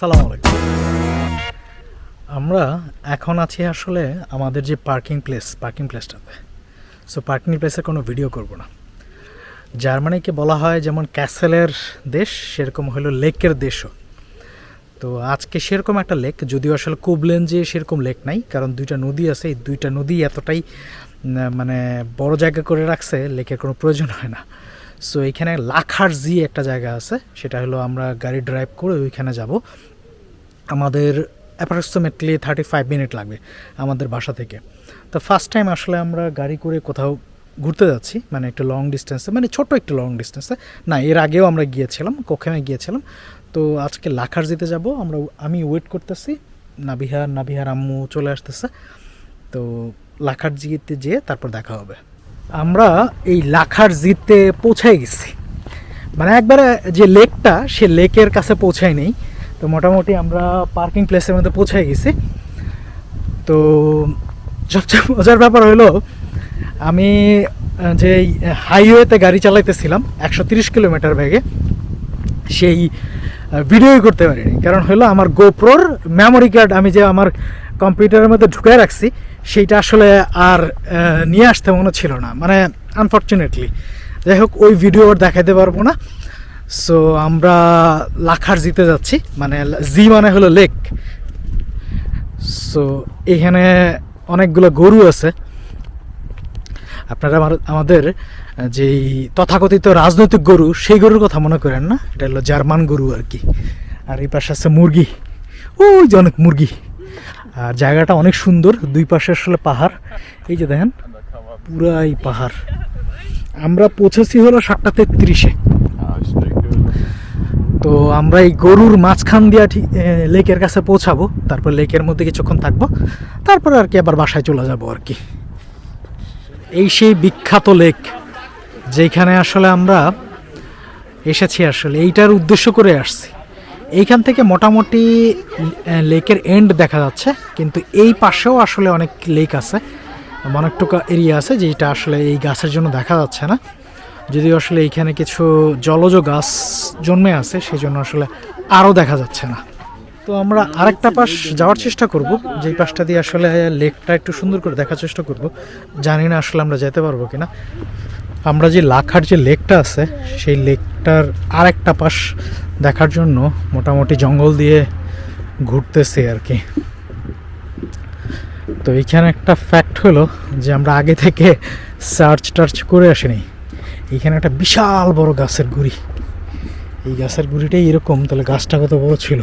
আসসালামু আলাইকুম। আমরা এখন আছি আসলে আমাদের যে পার্কিং প্লেস পার্কিং প্লেসটাতে সো পার্কিং প্লেসের কোনো ভিডিও করব না। জার্মানিকে বলা হয় যেমন ক্যাসেলের দেশ, সেরকম হলো লেকের দেশও। তো, আজকে সেরকম একটা লেক যদিও আসলে কুবলেন যে সেরকম লেক নাই, কারণ দুইটা নদী আছে, এই দুইটা নদী এতটাই মানে বড় জায়গা করে রাখছে লেকের কোনো প্রয়োজন হয় না। সো এখানে লাখার জি একটা জায়গা আছে। সেটা হলো আমরা গাড়ি ড্রাইভ করে ওইখানে যাব। আমাদের অ্যাপ্রক্সিমেটলি থার্টি ফাইভ মিনিট লাগবে আমাদের বাসা থেকে। তো ফার্স্ট টাইম আসলে আমরা গাড়ি করে কোথাও ঘুরতে যাচ্ছি মানে একটু লং ডিস্টেন্সে মানে ছোট একটু লং ডিস্টেন্সে না, এর আগেও আমরা গিয়েছিলাম কোখামে গিয়েছিলাম। তো আজকে লাখার জিতে যাব। আমরা, আমি ওয়েট করতেছি। নাবিহার নাবিহার আম্মু চলে আসতেছে। তো লাখার জিতে যেয়ে তারপর দেখা হবে। আমরা এই লাখার জিতে পৌঁছাই গেছি। মানে একবারে যে লেকটা, সে লেকের কাছে পৌঁছাই নেই। তো মোটামুটি আমরা পার্কিং প্লেসের মধ্যে পৌঁছে গেছি। তো সবচেয়ে মজার ব্যাপার হলো, আমি যে হাইওয়েতে গাড়ি চালাইতেছিলাম, একশো তিরিশ কিলোমিটার বেগে, সেই ভিডিওই করতে পারিনি। কারণ হলো আমার গোপ্রোর মেমোরি কার্ড আমি যে আমার কম্পিউটারের মধ্যে ঢুকে রাখছি, সেইটা আসলে আর নিয়ে আসতে মনে ছিল না। মানে আনফর্চুনেটলি যাই হোক, ওই ভিডিও দেখাতে পারব না। সো আমরা লাখার জিতে যাচ্ছি। মানে জি মানে হলো লেক। সো এখানে অনেকগুলো গরু আছে। আপনারা আমাদের, যেই তথাকথিত রাজনৈতিক গরু, সেই গরুর কথা মনে করেন না? এটা হলো জার্মান গরু আর কি। আর এই পাশে আছে মুরগি। ওই যে অনেক মুরগি। আর জায়গাটা অনেক সুন্দর, দুই পাশে আসলে পাহাড়। এই যে দেখেন, পুরাই পাহাড়। আমরা পৌঁছেছি হলো সাতটা তেত্রিশে। তো আমরা এই গরুর মাঝখান দিয়া ঠিক লেকের কাছে পৌঁছাবো। তারপর লেকের মধ্যে কিছুক্ষণ থাকব। তারপর আর কি আবার বাসায় চলে যাব আর কি। এই সেই বিখ্যাত লেক, যেখানে আসলে আমরা এসেছি আসলে, এইটার উদ্দেশ্য করে আসছি। এইখান থেকে মোটামুটি লেকের এন্ড দেখা যাচ্ছে, কিন্তু এই পাশেও আসলে অনেক লেক আছে। অনেকটুকু এরিয়া আছে, যেটা আসলে এই গাছের জন্য দেখা যাচ্ছে না। যদিও আসলে এইখানে কিছু জলজ গাছ জন্মে আছে সেই জন্য আসলে আরও দেখা যাচ্ছে না। তো আমরা আরেকটা পাশ যাওয়ার চেষ্টা করব, যেই পাশটা দিয়ে আসলে লেকটা একটু সুন্দর করে দেখার চেষ্টা করব। জানি না আসলে আমরা যেতে পারব কিনা। আমরা যে লাখার যে লেকটা আছে, সেই লেকটার আরেকটা পাশ দেখার জন্য মোটামুটি জঙ্গল দিয়ে ঘুরতেছি আর কি। তো এইখানে একটা ফ্যাক্ট হলো যে আমরা আগে থেকে সার্চ টার্চ করে আসিনি। এইখানে একটা বিশাল বড় গাছের গুড়ি। এই গাছের গুড়িটাই এরকম, তাহলে গাছটা কত বড় ছিল?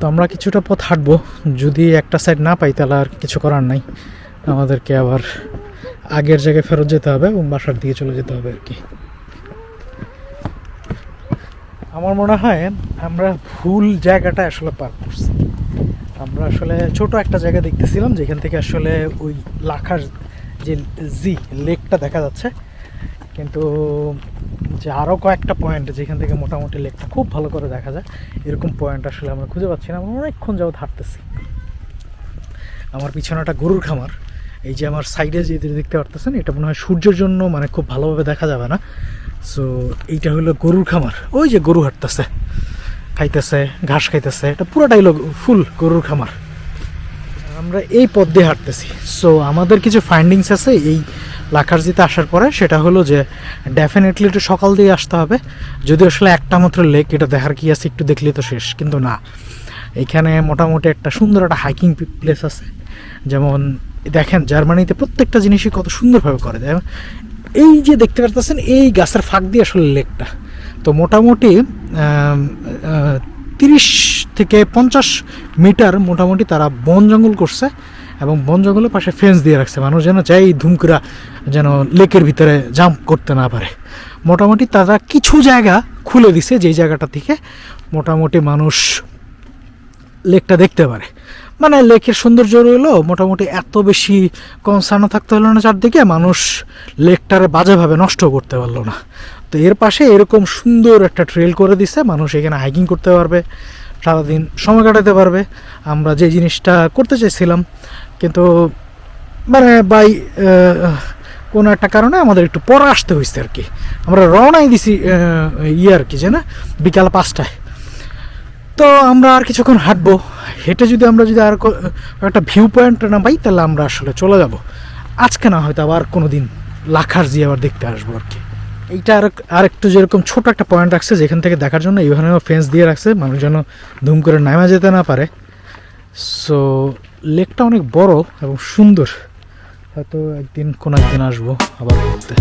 তো আমরা কিছুটা পথ হাঁটবো। যদি একটা সাইড না পাই, তাহলে আর কিছু করার নাই। আমাদেরকে আবার আগের জায়গায় ফেরত যেতে হবে এবং বাসার দিকে চলে যেতে হবে আর কি। আমার মনে হয় আমরা ভুল জায়গাটা আসলে পার করছি। আমরা আসলে ছোট একটা জায়গা দেখতেছিলাম যেখান থেকে আসলে ওই লাখার যে জি লেকটা দেখা যাচ্ছে। কিন্তু যে আরও কয়েকটা পয়েন্ট যেখান থেকে মোটামুটি লেকটা খুব ভালো করে দেখা যায়, এরকম পয়েন্ট আসলে আমরা খুঁজে পাচ্ছি না। আমরা অনেকক্ষণ যাবত হাঁটতেছি। আমার পিছনে একটা গরুর খামার। এই যে আমার সাইডে যে দেখতে পারতেছেন, এটা মনে হয় সূর্যের জন্য মানে খুব ভালোভাবে দেখা যাবে না। সো এইটা হলো গরুর খামার। ওই যে গরু হাঁটতেছে, খাইতেছে, ঘাস খাইতেছে, এটা পুরোটাই হলো ফুল গরুর খামার। আমরা এই পথ দিয়ে হাঁটতেছি। সো আমাদের কিছু ফাইন্ডিংস আছে এই লাখারজিতে আসার পরে। সেটা হলো যে ডেফিনেটলি একটু সকাল দিয়ে আসতে হবে। যদি আসলে একটা মাত্র লেক এটা দেখার কি আছে একটু দেখলেই তো শেষ, কিন্তু না। এখানে মোটামুটি একটা সুন্দর একটা হাইকিং প্লেস আছে। যেমন দেখেন জার্মানিতে প্রত্যেকটা জিনিসই কত সুন্দরভাবে করে দেয় এই যে দেখতে পারতেছেন, এই গাছের ফাঁক দিয়ে আসলে লেকটা। তো মোটামুটি তিরিশ থেকে পঞ্চাশ মিটার মোটামুটি তারা বন জঙ্গল করছে এবং বন জঙ্গলের পাশে ফেন্স দিয়ে রাখছে। মানুষ যেন চাই ধুমকুরা যেন লেকের ভিতরে জাম্প করতে না পারে। মোটামুটি তারা কিছু জায়গা খুলে দিছে, যেই জায়গাটা থেকে মোটামুটি মানুষ লেকটা দেখতে পারে। মানে লেকের সৌন্দর্য রইল মোটামুটি এত বেশি কনসার্ন থাকতে হলো না চারদিকে, মানুষ লেকটারে বাজেভাবে নষ্ট করতে পারল না। তো এর পাশে এরকম সুন্দর একটা ট্রেল করে দিছে, মানুষ এখানে হাইকিং করতে পারবে, সারাদিন সময় কাটাতে পারবে। আমরা যে জিনিসটা করতে চাইছিলাম কিন্তু মানে বাই কোনো একটা কারণে আমাদের একটু পরে আসতে হয়েছে আর কি। আমরা রওনাই দিছি ইয়ে আর কি যে না বিকাল পাঁচটায়। তো আমরা আর কিছুক্ষণ হাঁটবো। হেঁটে যদি আমরা যদি আর একটা ভিউ পয়েন্ট না পাই, তাহলে আমরা আসলে চলে যাব। আজকে না হয়তো আবার কোনো দিন লাখার জি আবার দেখতে আসব আর কি। এইটা আর আর একটু যেরকম ছোট একটা পয়েন্ট রাখছে, যেখান থেকে দেখার জন্য এইখানেও ফেন্স দিয়ে রাখছে, মানুষ যেন ধুম করে নামা যেতে না পারে। সো লেকটা অনেক বড় এবং সুন্দর। হয়তো একদিন কোনো একদিন আসব আবার ঘুরতে।